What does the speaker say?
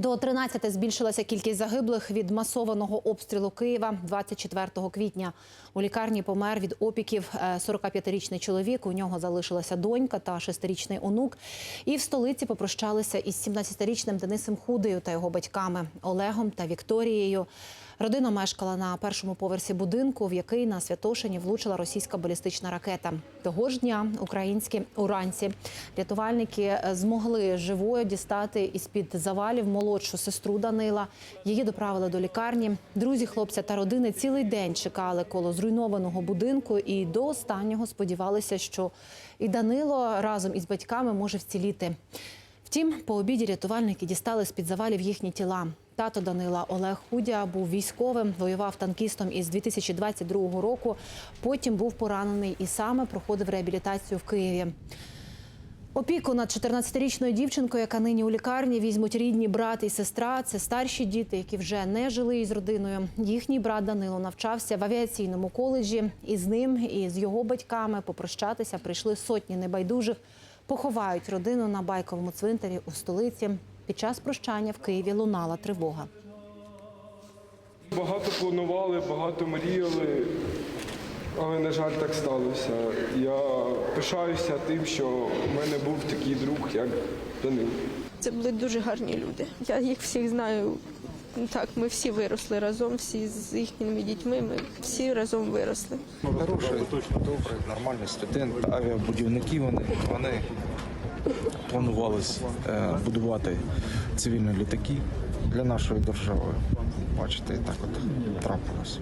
До 13 збільшилася кількість загиблих від масованого обстрілу Києва 24 квітня. У лікарні помер від опіків е, 45-річний чоловік. У нього залишилася донька та 6-річний онук. І в столиці попрощалися із 17-річним Денисом Худею та його батьками Олегом та Вікторією. Родина мешкала на першому поверсі будинку, в який на Святошині влучила російська балістична ракета. Того ж дня українські уранці рятувальники е, змогли живою дістати із під завалів молодшу сестру Данила. Її доправили до лікарні. Друзі хлопця та родини цілий день чекали коло зруйнованого будинку і до останнього сподівалися, що і Данило разом із батьками може вціліти. Втім, по обіді рятувальники дістали з під завалів їхні тіла. Тато Данила Олег Худя був військовим, воював танкістом із 2022 року. Потім був поранений і саме проходив реабілітацію в Києві. Опіку над 14-річною дівчинкою, яка нині у лікарні, візьмуть рідні брат і сестра. Це старші діти, які вже не жили із родиною. Їхній брат Данило навчався в авіаційному коледжі. І з ним, і з його батьками попрощатися прийшли сотні небайдужих. Поховають родину на байковому цвинтарі у столиці. Під час прощання в Києві лунала тривога. Багато планували, багато мріяли, але, на жаль, так сталося. Я пишаюся тим, що в мене був такий друг, як Данил. Це були дуже гарні люди. Я їх всіх знаю. Так, ми всі виросли разом, всі з їхніми дітьми. Ми всі разом виросли. Хороший, добрий, нормальний студент. Авіабудівники вони, вони планувалися е, будувати цивільні літаки для нашої держави. Бачите, так от трапилось.